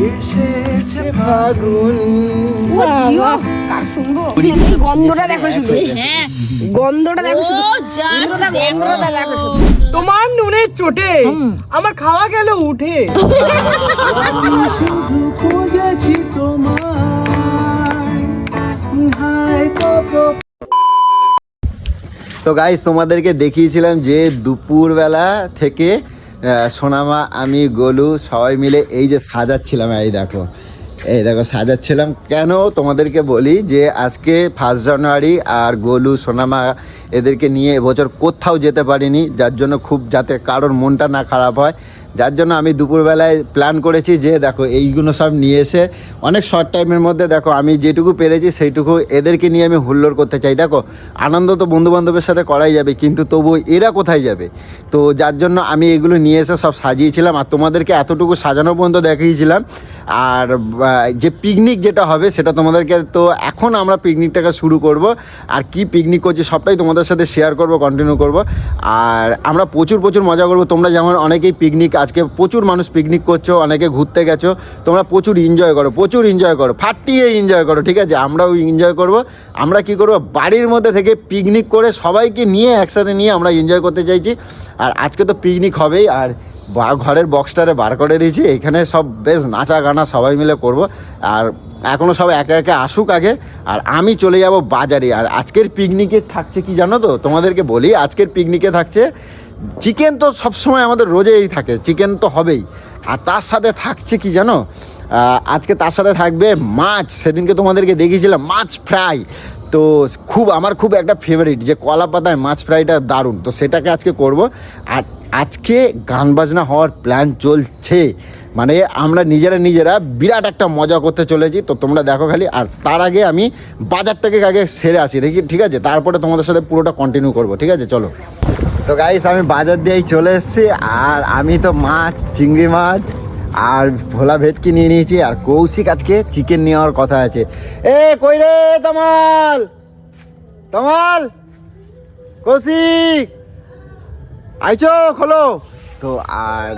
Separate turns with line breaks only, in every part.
এসেছে ফাগুন।
কার শুনব গন্ধটা দেখো শুধু।
হ্যাঁ।
গন্ধটা দেখো শুধু। গন্ধটা দেখো। শুধু।
তোমার নুনের চোটে আমার খাওয়া গেল উঠে।
শুধু খুঁজেছি তোমায়। তো গাইস তোমাদেরকে দেখিয়েছিলাম যে দুপুরবেলা থেকে সোনামা, আমি, গোলু, সবাই মিলে এই যে সাজাচ্ছিলাম, এই দেখো। এই দেখো, সাজাচ্ছিলাম। কেন তোমাদেরকে বলি যে, আজকে ফার্স্ট জানুয়ারি আর গোলু, সোনামা এদেরকে নিয়ে এবছর কোথাও যেতে পারিনি, যার জন্য খুব যাতে কারোর মনটা না খারাপ হয়। যার জন্য আমি দুপুরবেলায় প্ল্যান করেছি যে, দেখো, এইগুলো সব নিয়ে এসে অনেক শর্ট টাইমের মধ্যে, দেখো, আমি যেটুকু পেরেছি সেইটুকু এদেরকে নিয়ে আমি হুল্লোড় করতে চাই। দেখো, আনন্দ তো বন্ধু বান্ধবের সাথে করাই যাবে, কিন্তু তবু এরা কোথায় যাবে? তো যার জন্য আমি এগুলো নিয়ে এসে সব সাজিয়েছিলাম আর তোমাদেরকে এতটুকু সাজানো পর্যন্ত দেখিয়েছিলাম। আর যে পিকনিক যেটা হবে সেটা তোমাদেরকে তো এখন আমরা পিকনিকটাকে শুরু করব। আর কি পিকনিক করছি সবটাই তোমাদের সাথে শেয়ার করব কন্টিনিউ করব। আর আমরা প্রচুর প্রচুর মজা করব। তোমরা যেমন অনেকেই পিকনিক আজকে প্রচুর মানুষ পিকনিক করছ, অনেকে ঘুরতে গেছো, তোমরা প্রচুর এনজয় করো, প্রচুর এনজয় করো, ফাটিয়ে এনজয় করো, ঠিক আছে? আমরাও এনজয় করব। আমরা কি করব? বাড়ির মধ্যে থেকে পিকনিক করে সবাইকে নিয়ে একসাথে নিয়ে আমরা এনজয় করতে চাইছি। আর আজকে তো পিকনিক হবেই, আর ঘরের বক্সটারে বার করে দিয়েছি। এখানে সব বেশ নাচা গানা সবাই মিলে করব। আর এখনও সব একে একে আসুক আগে। আর আমি চলে যাব বাজারে। আর আজকের পিকনিকে থাকছে কি জানো তো? তোমাদেরকে বলি, আজকের পিকনিকে থাকছে চিকেন তো সবসময় আমাদের রোজেই থাকে চিকেন তো হবেই। আর তার সাথে থাকছে কি জানো? আজকে তার সাথে থাকবে মাছ। সেদিনকে তোমাদেরকে দেখিয়েছিলাম, মাছ ফ্রাই। তো খুব, আমার খুব একটা ফেভারিট যে কলা পাতায় মাছ ফ্রাইটা দারুণ। তো সেটাকে আজকে করব। আর আজকে গান বাজনা হওয়ার প্ল্যান চলছে। মানে আমরা নিজেরা নিজেরা বিরাট একটা মজা করতে চলেছি। তো তোমরা দেখো খালি। আর তার আগে আমি বাজারটাকে আগে সেরে আসি। দেখি, ঠিক আছে? তারপরে তোমাদের সাথে পুরোটা কন্টিনিউ করব। ঠিক আছে? চলো। তো গাইস আমি বাজার দিয়েই চলে এসেছি, আর আমি তো মাছ, চিংড়ি মাছ, আর ভোলা ভেটকি নিয়ে নিয়েছি, আর কৌশিক আজকে চিকেন নেওয়ার কথা আছে। এ, কই রে তমাল? তমাল? কৌশিক? আইছো, খোলো। তো, আর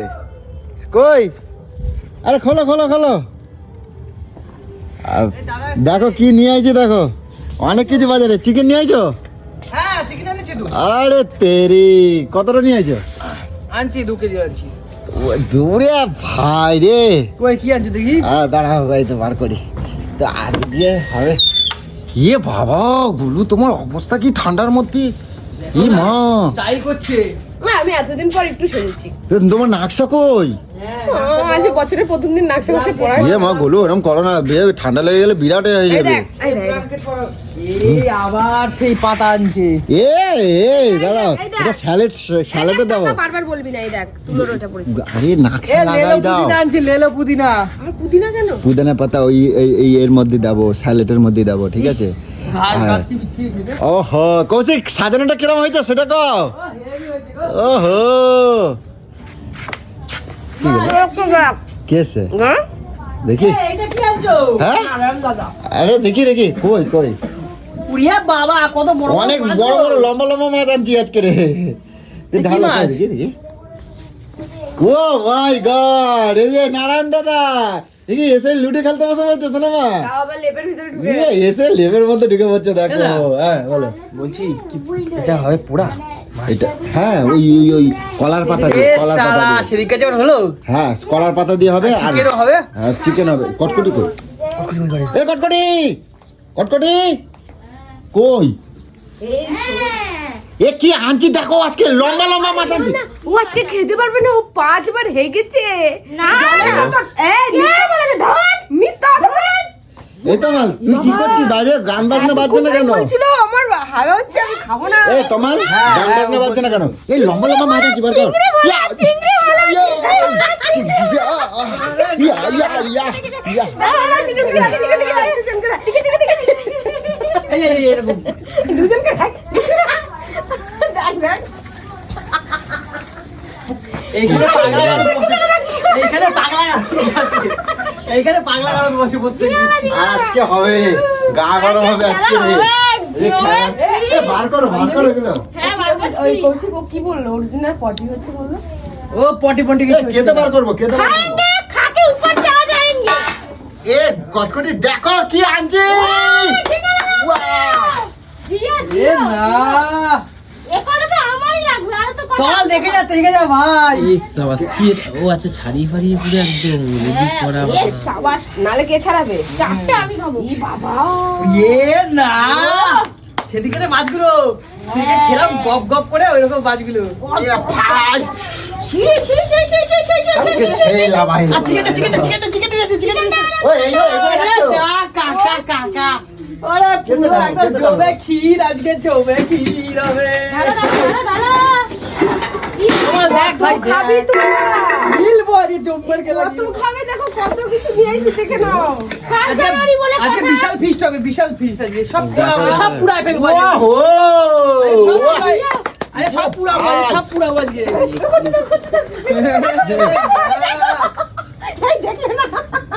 কই? আরে, খোলো খোলো খোলো। দেখো কি নিয়ে আইছি, দেখো। অনেক কিছু বাজারে। চিকেন নিয়ে আইছো?
আনিছি তো
আরে তেরি কতটা নিয়ে আইছো
আনছি দু কেজি আনছি।
ও, দূরে ভাই রে।
কই কি আনছি দেখি?
হ্যাঁ দাঁড়াও ভাই তো বার করি। তো আর দিয়ে হবে। ইয়ে বাবা গুলু তোমার অবস্থা কি ঠান্ডার মধ্যে? ই মা।
চাই করছে।
না আমি এতদিন পর একটু
তো তোমার নাকশা কই?
আজ বছরের প্রথম দিন নাকশা মাসে পড়া
ইয়ে মা গুলু এরকম করো না বে ঠান্ডা লেগে গেলে বিরাট হয়ে
এই
যাবে।
এই
আবার সেই পাতা আনছে।
এ এ দাঁড়াও এটা স্যালাড স্যালাডে দাও।
কথা বারবার বলবি না এই দেখ তুলোর ওটা পড়েছে।
আরে
এ
লাগাই দাও।
পুদিনা আনছে লেলো পুদিনা।
আর পুদিনা কেন?
পুদিনা পাতা ওই এই- এর মধ্যে দেবো স্যালাডের মধ্যে দেবো ঠিক আছে? হ্যাঁ। ওহো কৌশিক সাজানোটা কিরম হয়েছে সেটা কও। ওহো। কি কেসে
হ্যাঁ?
দেখি।
এটা কি আনছো?
হ্যাঁ? আরে দেখি দেখি। কই কই?
পুরিয়া বাবা কত বড়
অনেক বড় বড় লম্বা লম্বা মাছ আনছি আজকে রে। ঢালো দেখি দেখি। ও মাই গড এই যে নারায়ণ দাদা দেখি এসে লুটে খেলতে বসে পড়ছে শোনো মা।
লেপের ভিতরে ঢুকে
ইয়ে, এসে লেবের মধ্যে ঢুকে পড়ছে দেখো। হ্যাঁ বলো।
বলছি এটা হয় পোড়া?
এটা হ্যাঁ ওই ওই ওই কলার পাতা দিয়ে কলার পাতা দিয়ে।
সেদিকে যখন হলো?
হ্যাঁ কলার পাতা দিয়ে হবে আর
চিকেনও হবে?
হ্যাঁ চিকেন হবে। কটকটি এ কটকটি! কটকটি! কই এ কি আনছি দেখো আজকে লম্বা লম্বা মাছ আনছি
ও আজকে খেতে পারবে না ও পাঁচবার হেগেছে এ মিথ্যা বলে না ধর মিথ্যা বলে
এই তো মাল তুই কি করছিস বাইরে গান বাজনা বাজছে না কেন
বলছিল আমার হাগা হচ্ছে আমি খাব না
এ তোমার গান বাজনা বাজছে না কেন এই লম্বা লম্বা মাছ আনছি বার কর ইয়া, ইয়া, ইয়া, ইয়া,
দুজনকে বসে দেখ দেখ
আজকে হবে। গা গরম হবে আজকে বার করো বার করো এগুলো।
ওই কৌশিক কি বলল? অরিজিনাল পটি হচ্ছে বলল?
ও পটি পটি
খেতে বার করব খেতে
এ গটকটি দেখো
কি আনছে। ছাড়িয়ে ফাড়িয়ে পুরো একদম
সাবাস নালে কে ছাড়াবে?
চারটে আমি খাব।
বাবা।
এ না। সেদিকে রে মাছগুলো। সেদিকে খেলাম গপ গপ করে ওই রকম মাছগুলো। কাকা কাকা। ওরে পুরো একদম জমে ক্ষীর আজকে জমে ক্ষীর হবে। দেখ ভাই
খাবি
দেখ। মিলবো আজকে জম্মের খেলা
কত খাবে দেখো কত কিছু নিয়ে দেখে নাও।
জানুয়ারি বলে
আজকে বিশাল ফিস্ট হবে বিশাল ফিস্ট আজকে। সব পুরা সব পুরাই ফেলব
ওহো!
আরে সব আজকে, সব পুরাবো আজকে।
দেখলে না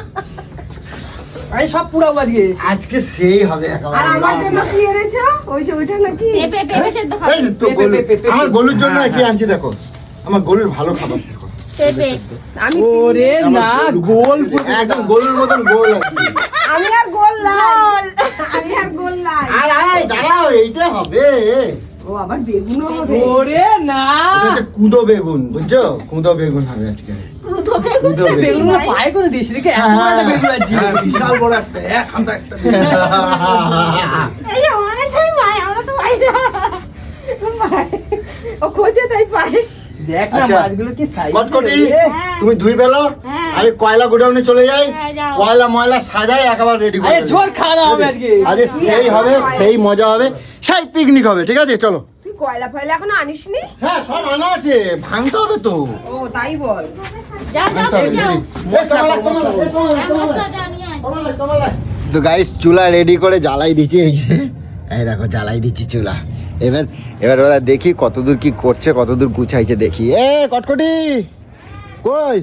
আরে সব পুরাবো আজকে
আজকে সেই হবে
আর আমার জন্য কি এনেছো? ওই যে ওইটা নাকি?
পেঁপে পেঁপে সেদ্ধ খাব।
আমার গলুর জন্য কি আনছি দেখো। আমার গলুর ভালো খাবার
ওরে না গোল
একদম গলুর মতন গোল আছে
আমি আর গোল লাই আমি আর গোল লাই
আর আয় দাঁড়াও এইটা হবে।
ও আবার বেগুনও হবে।
ওরে না।
এটা কুদো বেগুন বুঝছ? কুদো বেগুন হবে আজকে।
কুতো বেগুন?
বেগুন।
পায়ে করে দিয়েছি দেখে এত একটা বেগুন আছে।
বিশাল বড় একটা এক হামটা একটা
এই অনেকটাই মায় আমরা তো পাই না।
ও খোঁজে তাই পায়।
দেখ না
আচ্ছা।
মাছগুলো কি সাইজ
তুমি ধুই পেল
হ্যাঁ।
আমি কয়লা গোডাউনে চলে যাই
হ্যাঁ,
কয়লা ময়লা সাজাই একেবারে রেডি করে
আরে খাওয়া দাওয়া হবে আজকে
আজকে। সেই হবে সেই মজা হবে। সেই পিকনিক হবে ঠিক আছে? চলো।
তুই কয়লা ফয়লা এখনও আনিসনি?
হ্যাঁ সব আনা আছে ভাঙতে হবে তো।
ও তাই বল।
তো গাইস চুলা রেডি করে জ্বালাই দিচ্ছি এই যে। এই দেখো জ্বালাই দিচ্ছি চুলা। এবার এবার ওরা দেখি কতদূর কি করছে কতদূর গুছাইছে দেখি। এ কটকটি! কই?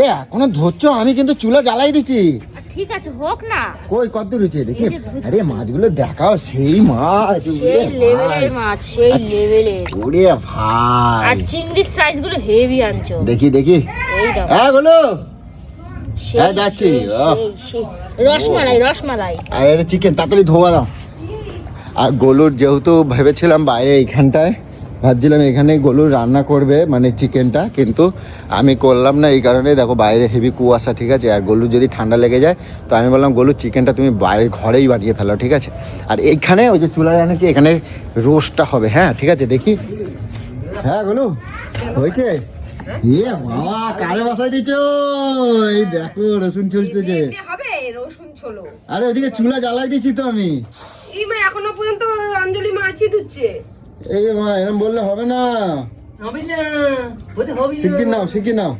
এ এখনও ধরছো? আমি কিন্তু চুলা জ্বালাই দিচ্ছি।
ঠিক আছে হোক না।
কই কতদূর হয়েছে দেখি আরে মাছগুলো দেখাও সেই মাছ।
সেই লেভেলের মাছ সেই লেভেলের
ওরে ভাই।
আর চিংড়ির সাইজগুলো হেভি আনছো।
দেখি দেখি।
এই দাও
হ্যাঁ বলো হ্যাঁ, যাচ্ছি।
রসমালাই রসমালাই।
আর চিকেন তাড়াতাড়ি ধোয়া দাও। আর গলুর যেহেতু ভেবেছিলাম বাইরে এইখানটায় ভাবছিলাম এখানে গলুর রান্না করবে মানে চিকেনটা কিন্তু আমি করলাম না এই কারণে দেখো বাইরে হেভি কুয়াশা ঠিক আছে? আর গলুর যদি ঠান্ডা লেগে যায় তো আমি বললাম গলুর চিকেনটা তুমি বাইরে ঘরেই বানিয়ে ফেলো ঠিক আছে? আর এইখানে ওই যে চুলা জানাচ্ছি এখানে রোস্টটা হবে হ্যাঁ ঠিক আছে দেখি। হ্যাঁ গলু হয়েছে? ইয়ে বাবা কারে বাসায় দিচ্ছ এই দেখো রসুন চলতেছে
এমনি হবে রসুন ছোলো।
আরে ওইদিকে চুলা জ্বালাই দিচ্ছি তো আমি।
এই মা এখনও পর্যন্ত অঞ্জলি মাছি ধুচ্ছে
এই যে মা এরকম বললে হবে না।
হবে না হতে হবে না।
শিগগির নাও শিগগির নাও।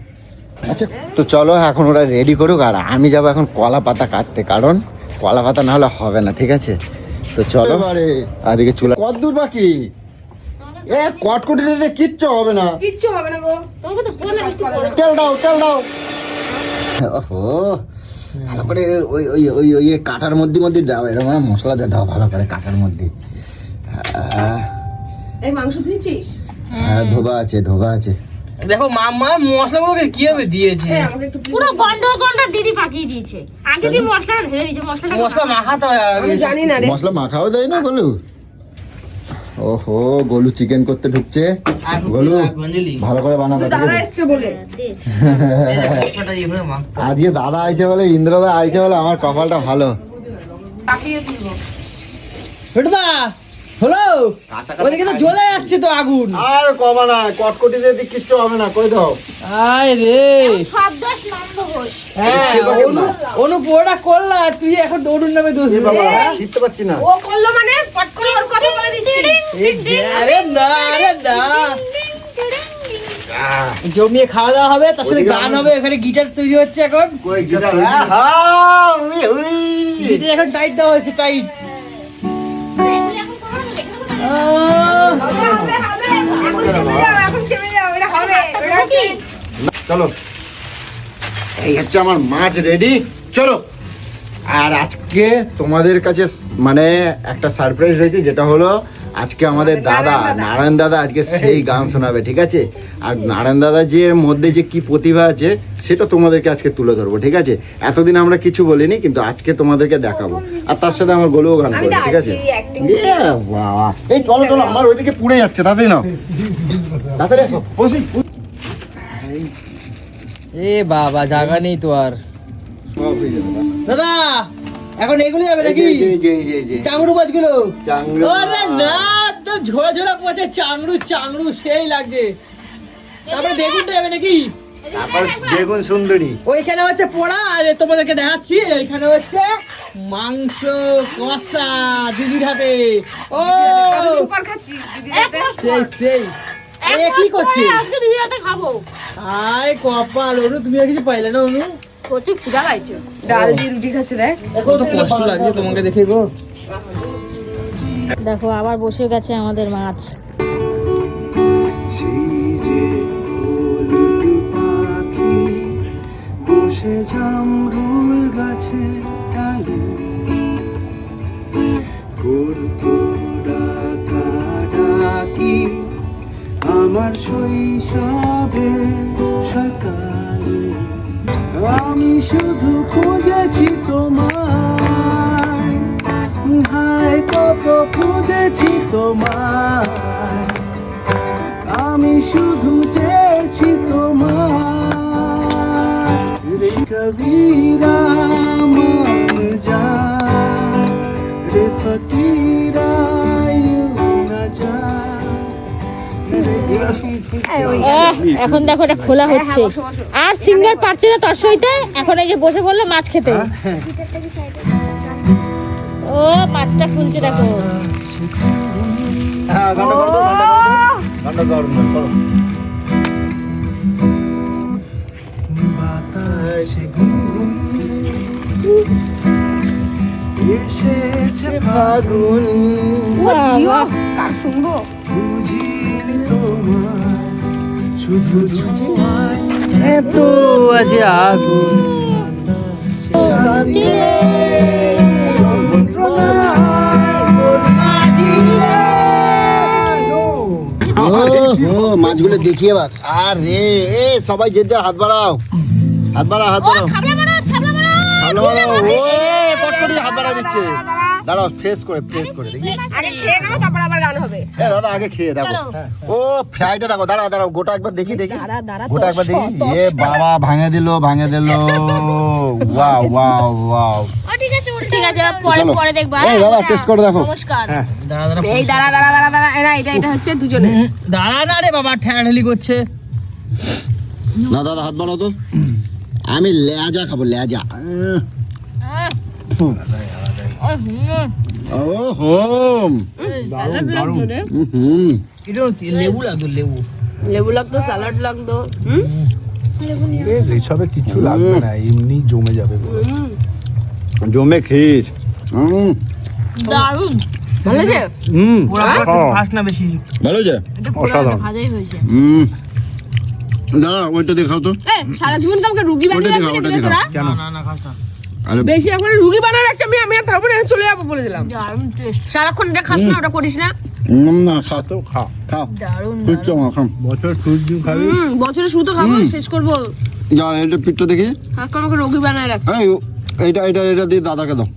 আচ্ছা তো চলো এখন ওরা রেডি করুক আর আমি যাব এখন কলা পাতা কাটতে কারণ কলা পাতা না হলে হবে না ঠিক আছে? তো চলো আর এদিকে চুলা কত দূর বাকি? এ কটকটি দিতে কিচ্ছু হবে না।
কিচ্ছু হবে না গো।
তোমাকে তো বললাম একটু পরে।
তেল দাও তেল দাও। ওহো ভালো করে ওই ওই ওই ওই কাটার মধ্যে মধ্যে দাও এরকম মশলা দিয়ে দাও ভালো করে কাটার মধ্যে। আহ,
এই মাংস ধুয়েছিস
হ্যাঁ ধোবা আছে ধোবা আছে।
দেখো মামা মশলাগুলোকে কীভাবে দিয়েছে?
এই আমাকে একটু
পুরো গন্ড গন্ড দিদি পাকিয়ে দিয়েছে। আগে দিয়ে মশলাটা ঢেলে দিয়েছে মশলাটা
মশলা মাখাতে হয়
আমি জানি না রে।
মশলা মাখাও দেয় না গলু? ওহো গলু চিকেন করতে ঢুকছে। গলু ভালো করে বানাবে
দাদা? এসছে বলে।
আজকে দাদা আইছে বলে ইন্দ্রদা আইছে বলে আমার কপালটা ভালো।
ছোটদা! হলো ওদিকে তো জ্বলে যাচ্ছে তো আগুন।
আর কমা না কটকটি দিয়ে কিচ্ছু হবে না কই দাও।
আয় রে।
সব দোষ নন্দ ঘোষ
হ্যাঁ অনু অনু পুরোটা করলা তুই এখন দৌড়ুন নামে দোষ দিবি।
বাবা শিখতে পারছি না।
ও করল মানে? পট করে ওর কথা বলে দিচ্ছি।
আরে না আরে না। জমিয়ে খাওয়া দাওয়া হবে তার সাথে গান হবে এখানে গিটার তৈরি হচ্ছে এখন।
কই গিটার? হ্যাঁ
গিটার এখন টাইট দেওয়া হচ্ছে টাইট
চলো। এই হচ্ছে আমার মাছ রেডি চলো। আর আজকে তোমাদের কাছে মানে একটা সারপ্রাইজ রয়েছে যেটা হলো আজকে আমাদের দাদা নারায়ণ দাদা। আজকে সেই গান শোনাবে ঠিক আছে? আর নারায়ণ দাদা যে মধ্যে যে কি প্রতিভা আছে সেটা তোমাদেরকে আজকে তুলে ধরবো ঠিক আছে? এতদিন আমরা কিছু বলিনি কিন্তু আজকে তোমাদেরকে দেখাবো। আর তার সাথে আমার গলুও গান করব ঠিক আছে। এই চলো চলো আমার ওইদিকে পুড়ে যাচ্ছে তাড়াতাড়ি নাও। তাড়াতাড়ি আসো বসি।
এ বাবা জায়গা নেই তো আর।
সব হয়ে যাবে না।
দাদা এখন এগুলো যাবে নাকি। চাংড়ু মাছগুলো আরে না ঝোড়া ঝোড়া পচে চাংড়ু চাংড়ু সেই লাগছে। তারপরে বেগুনটা যাবে নাকি?
তারপর বেগুন সুন্দরী।
ওইখানে হচ্ছে পোড়া আর তোমাদেরকে দেখাচ্ছি এখানে হচ্ছে মাংস কষা দিদির হাতে। ও!
কতদিন পর। খাচ্ছি দিদির হাতে।
সেই সেই কি করছে
আজকে দিদির হাতে খাব।
আয় কপাল অনু তুমি আর কিছু পাইলে না অনু
প্রচুর ক্ষুধা পাইছো
ডাল দিয়ে রুটি খাচ্ছে দেখ।
কত কষ্ট লাগছে তোমাকে দেখে গো।
দেখো আবার বসে গেছে আমাদের মাছ।
সেই যে বসে
এখন দেখো এটা খোলা হচ্ছে। আর সিঙ্গার পারছে না তোর সইতে এখন এই যে বসে পড়ল মাছ খেতে। ও মাছটা খুলছে দেখো।
হ্যাঁ তো,
এসেছে ফাগুন।
ও জিও কার শুনব
বুঝিনি তোমার শুধু ছোঁয়ায় এত আজ আগুন।
মাছগুলো দেখি এবার। আরে এ সবাই যে হাত বাড়াও। হাত বাড়াও হাত বাড়াও। ভালো বাড়াও ও পট করে হাত বাড়া দিচ্ছে। দাঁড়াও ফ্রেশ করে ফ্রেশ করে দেখি।
আগে খেয়ে নাও তারপর আবার গান হবে।
এ দাদা আগে খেয়ে দেখো। ও ফ্রাইটা দেখো দাঁড়াও দাঁড়াও গোটা একবার দেখি দেখি।
দাঁড়া, দাঁড়া,
গোটা একবার দেখি। এ বাবা ভাঙে দিল ভাঙে দিল। Wow wow wow.
ঠিক আছে ঠিক আছে পরে পরে দেখবা।
এই দাদা টেস্ট করে দেখো।
নমস্কার।
দাঁড়া দাঁড়া
এই দাঁড়া দাঁড়া দাঁড়া দাঁড়া এরা এটা এটা হচ্ছে দুজনে
দাঁড়া না রে বাবা ঠেলাঠেলি করছে।
না দাদা হাত বাড়াও তো। আমি লেজা খাব লেজা
লেবু লাগতো লেবু
লেবু লাগতো। স্যালাড লাগতো হুম
কিছু লাগবে না এমনি জমে যাবে
জমে খিস হুম।
ভালো আছে
হুম।
ওরা আবার কিছু খাস না বেশি?
ভালো যে
এটা ভাজাই হয়েছে।
হুম। দাদা ওইটা দেখাও তো।
সারা জীবন তো আমাকে রুগী বানিয়ে
ওটা
তোরা?
দেখাও।
না না না খাস না
বেশি এখন রুগী বানিয়ে রাখছি আমি আমি আর থাকব না চলে যাব বলে দিলাম।
দারুণ টেস্ট
সারাক্ষণ এটা খাস না ওটা করিস না।
না
তো খা।
পিঠটা মা
বছর সূর্য খাবি?
বছরে শুধু খাব শেষ করব।
যা এটা পিঠটা দেখি।
আর আমাকে রোগী বানায় রাখছে।
এইটা এইটা এটা দিয়ে দাদাকে দাও।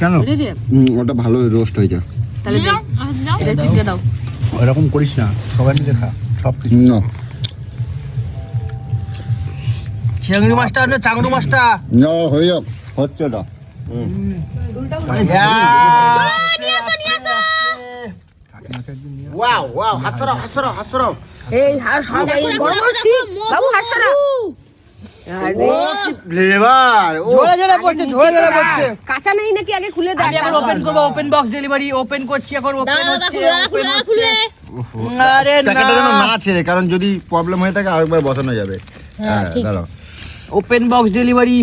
কেন?
ওটা ভালো রোস্ট
তাহলে
দাও।
ওরকম করিস না সবাই মিলে খা সব কিছু।
না।
চিংড়ি মাছটা না চাংড়ু মাছটা।
না হয়ে যাক। হচ্ছে না ওয়াও ওয়াও
এই হার বাবু কাঁচা নেই নাকি? আগে খুলে দেখ।
আমি এখন ওপেন করব ওপেন বক্স ডেলিভারি ওপেন করছি এখন ওপেন হচ্ছে ওপেন হচ্ছে। আরে
প্যাকেটটা যেন
না
না ছেড়ে কারণ যদি প্রবলেম হয়ে থাকে আরেকবার বসানো যাবে। হ্যাঁ দাঁড়াও।
ওপেন বক্স ডেলিভারি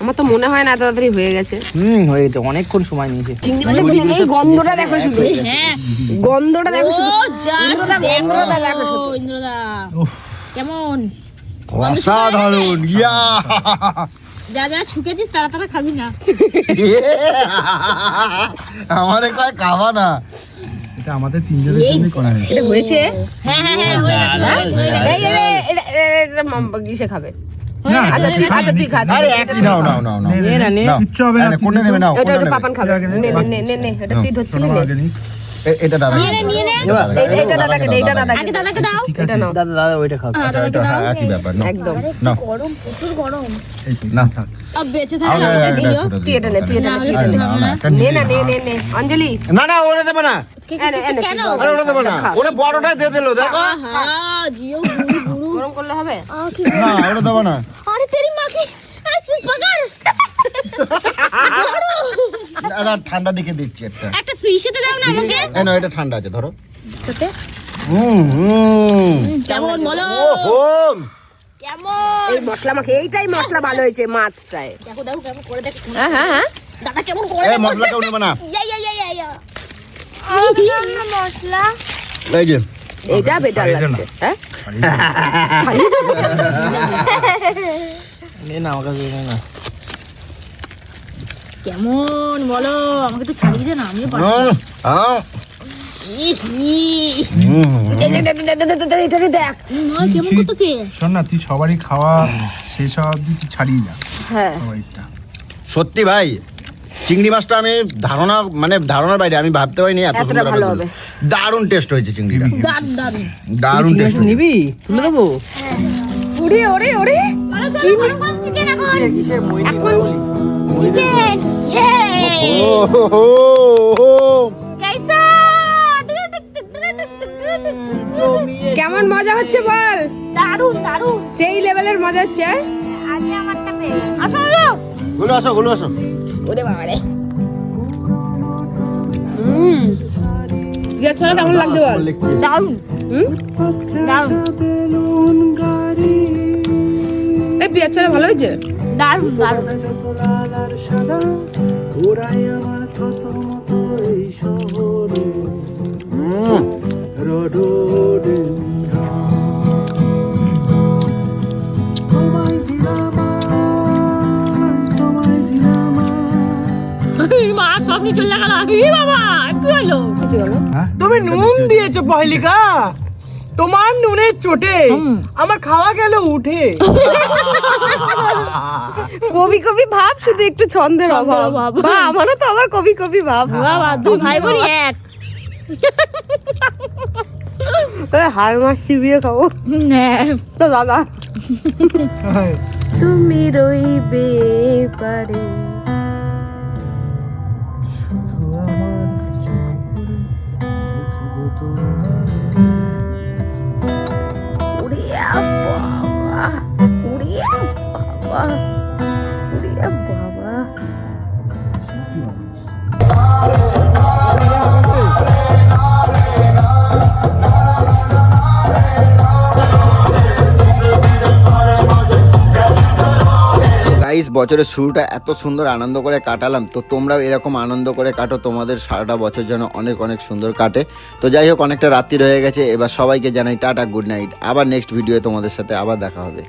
আমার তো মনে হয় না তাড়াতাড়ি হয়ে গেছে
হুম হয়েছে অনেকক্ষণ সময় নিয়েছে
চিংড়ি মাছের এই গন্ধটা দেখো শুধু
হ্যাঁ
গন্ধটা দেখো শুধু
ও জাস্ট
ইন্দ্রদা, গন্ধটা দেখো শুধু।
ইন্দ্রদা কেমন
অসাধারণ ইয়া
যা যা ছুকেছিস তারা তারা খাবি না
আমার খাবা না
এটা আমাদের তিনজনের জন্যই করা হয়েছে
এটা হয়েছে
হ্যাঁ হ্যাঁ হ্যাঁ হয়ে গেছে
এই এটা এটা খাবে
না,
আচ্ছা তুই আচ্ছা তুই খা
আরে একই নাও নাও নাও নাও।
নে না নে।
নাও।
হবে না,
কোনটা নেবে নাও
এটা
কোনটা
পাপান খাবে। নে নে নে নে নে এটা তুই ধরছিলি নে।
এটা দাদা
নিয়ে নে
এটা দাদাকে দাও,
দাদাকে দে, এটা দাদাকে
আগে দাদাকে দাও।
এটা নাও
দাদা দাদা ওইটা খাও।
আচ্ছা, এটা হ্যাঁ, একই ব্যাপার নাও।
একদম।
নাও।
গরম প্রচুর গরম।
না।
থাক।
আর বেঁচে আমাকে
এটা
দিও।
তুই এটা নে তুই এটা নে নে
না, না,
নে নে নে নে অঞ্জলি।
না না ওটা দেবে না।
কেন?
আরে ওটা দেবে না। ওটা বড়টাই দিয়ে দিলো দেখো
আহা জিও
গরম করলে হবে?
না ওটা দেবো না।
আরে তেরি মা কি আই তুই পাগল।
দাদা ঠান্ডা দিকে দিচ্ছি একটা।
একটা ফিশেতে দাও না আমাকে।
না এটা ঠান্ডা আছে ধরো। হুম হুম।
কেমন বলো? কেমন?
এই মশলা মাখে এইটাই মশলা ভালো হয়েছে মাছটায়।
দেখো দেখো কেমন করে দেখো।
হ্যাঁ হ্যাঁ হ্যাঁ।
দাদা কেমন করে
এই। মশলা কেউ নেবে
ইয়া ইয়া ইয়া ইয়া ইয়া। মশলা।
এই যে।
এইটা বেটার লাগছে হ্যাঁ?
না আমার কাছে না
কেমন বলো? আমাকে তো ছাড়িয়ে দে না
এটা
তুই সবারই খাওয়া শেষ অব্দি ছাড়িয়ে যা।
হ্যাঁ।
সত্যি ভাই চিংড়ি মাছটা আমি ধারণা মানে ধারণার বাইরে আমি ভাবতে পারিনি এত
এতটা
সুন্দর
ভালো
হবে। দারুণ টেস্ট হয়েছে চিংড়িটা।
দারুণ
দারুণ
দারুণ
টেস্ট
নিবি? তুলে দেবো?
ওরে ওরে ওরে।
কি চিকেন এখন। চিকেন ইয়ে কাইসা
কেমন মজা হচ্ছে বল?
দারুণ দারুণ
সেই লেভেলের মজা হচ্ছে
আজকে আমারটা পে আসো আসো।
গুলো আসো গুলো আসো।
ওরে বাবা রে হুম ইয়া ছাড়া কেমন লাগছে বল?
দারুণ
হুম?
দারুণ
এই পেঁয়াজ ছাড়া ভালো হয়েছে?
দারুণ দারুণ মা নিয়ে চলে গেল। ই বাবা কি হলো?
তুমি নুন দিয়েছ পহেলিকা। তোমার নুনের চোটে। আমার খাওয়া গেল উঠে।
কবি কবি ভাব শুধু একটু ছন্দের অভাব।
অভাব।
বা আমারও তো আবার কবি কবি ভাব।
বাবা দুই ভাই বোন এক।
তবে হাড় মাছ চিবিয়ে খাব।
হ্যাঁ।
তো দাদা। তুমি রইবে পারে।
গাইস বছরের শুরুটা এত সুন্দর আনন্দ করে কাটালাম, তো তোমরাও এরকম আনন্দ করে কাটো, তোমাদের সারাটা বছর যেন অনেক অনেক সুন্দর কাটে। তো যাই হোক, অনেকটা রাত্রি রয়ে গেছে, এবার সবাইকে জানাই টাটা, গুড নাইট। আবার নেক্সট ভিডিও তোমাদের সাথে আবার দেখা হবে।